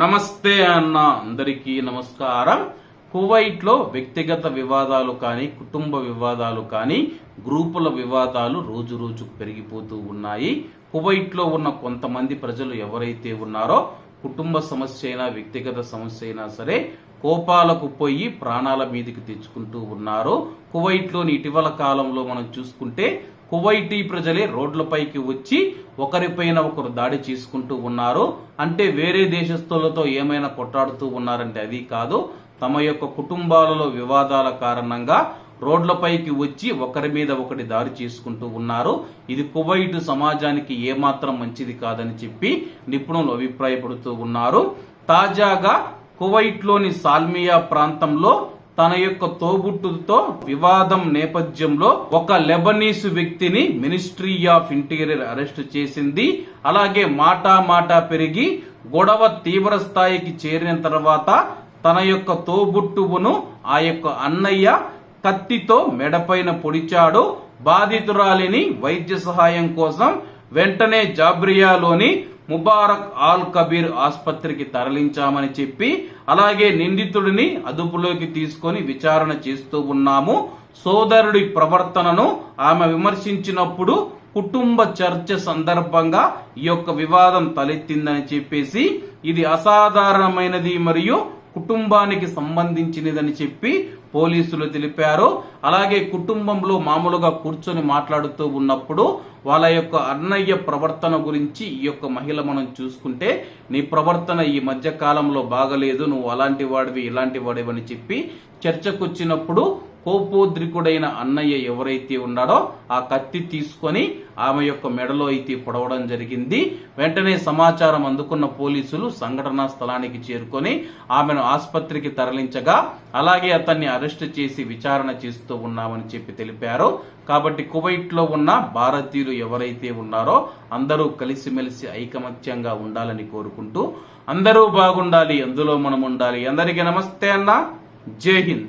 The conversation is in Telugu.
నమస్తే అన్న అందరికీ నమస్కారం. కువైట్లో వ్యక్తిగత వివాదాలు కానీ కుటుంబ వివాదాలు కానీ గ్రూపుల వివాదాలు రోజు రోజుకు పెరిగిపోతూ ఉన్నాయి. కువైట్లో ఉన్న కొంతమంది ప్రజలు ఎవరైతే ఉన్నారో కుటుంబ సమస్య అయినా వ్యక్తిగత సమస్య అయినా సరే కోపాలకు పోయి ప్రాణాల మీదకి తెచ్చుకుంటూ ఉన్నారు. కువైట్లోని ఇటీవల కాలంలో మనం చూసుకుంటే కువైటీ ప్రజలే రోడ్లపైకి వచ్చి ఒకరిపైన ఒకరు దాడి చేసుకుంటూ ఉన్నారు. అంటే వేరే దేశస్తులతో ఏమైనా కొట్లాడుతూ ఉన్నారంటే అది కాదు. తమ యొక్క కుటుంబాలలో వివాదాల కారణంగా రోడ్లపైకి వచ్చి ఒకరి మీద ఒకటి దాడి చేసుకుంటూ ఉన్నారు. ఇది కువైట్ సమాజానికి ఏమాత్రం మంచిది కాదని చెప్పి నిపుణులు అభిప్రాయపడుతూ ఉన్నారు. తాజాగా కువైట్లోని సాల్మియా ప్రాంతంలో తన యొక్క తోబుట్టుతో వివాదం నేపథ్యంలో ఒక లెబనీస్ వ్యక్తిని మినిస్ట్రీ ఆఫ్ ఇంటీరియర్ అరెస్ట్ చేసింది. అలాగే మాటా మాటా పెరిగి గొడవ తీవ్ర స్థాయికి చేరిన తర్వాత తన యొక్క తోబుట్టువును ఆ యొక్క అన్నయ్య కత్తితో మెడపైన పొడిచాడు. బాధితురాలిని వైద్య సహాయం కోసం వెంటనే జాబ్రియాలోని ముబారక్ ఆల్ కబీర్ ఆసుపత్రికి తరలించామని చెప్పి అలాగే నిందితుడిని అదుపులోకి తీసుకొని విచారణ చేస్తూ ఉన్నాము. సోదరుడి ప్రవర్తనను ఆమె విమర్శించినప్పుడు కుటుంబ చర్చ సందర్భంగా ఈ యొక్క వివాదం తలెత్తిందని చెప్పేసి ఇది అసాధారణమైనది మరియు కుటుంబానికి సంబంధించినదని చెప్పి పోలీసులు తెలిపారు. అలాగే కుటుంబంలో మామూలుగా కూర్చొని మాట్లాడుతూ ఉన్నప్పుడు వాళ్ళ యొక్క అన్నయ్య ప్రవర్తన గురించి ఈ యొక్క మహిళ మనం చూసుకుంటే నీ ప్రవర్తన ఈ మధ్య కాలంలో బాగలేదు నువ్వు అలాంటి వాడివి ఇలాంటి వాడివని చెప్పి చర్చకొచ్చినప్పుడు కోపోద్రికుడైన అన్నయ్య ఎవరైతే ఉన్నాడో ఆ కత్తి తీసుకొని ఆమె యొక్క మెడలో అయితే పొడవడం జరిగింది. వెంటనే సమాచారం అందుకున్న పోలీసులు సంఘటనా స్థలానికి చేరుకొని ఆమెను ఆసుపత్రికి తరలించగా అలాగే అతన్ని అరెస్ట్ చేసి విచారణ చేస్తూ ఉన్నామని చెప్పి తెలిపారు. కాబట్టి కువైట్లో ఉన్న భారతీయులు ఎవరైతే ఉన్నారో అందరూ కలిసిమెలిసి ఐకమత్యంగా ఉండాలని కోరుకుంటూ అందరూ బాగుండాలి అందులో మనం ఉండాలి. అందరికీ నమస్తే అన్న. జై హింద్.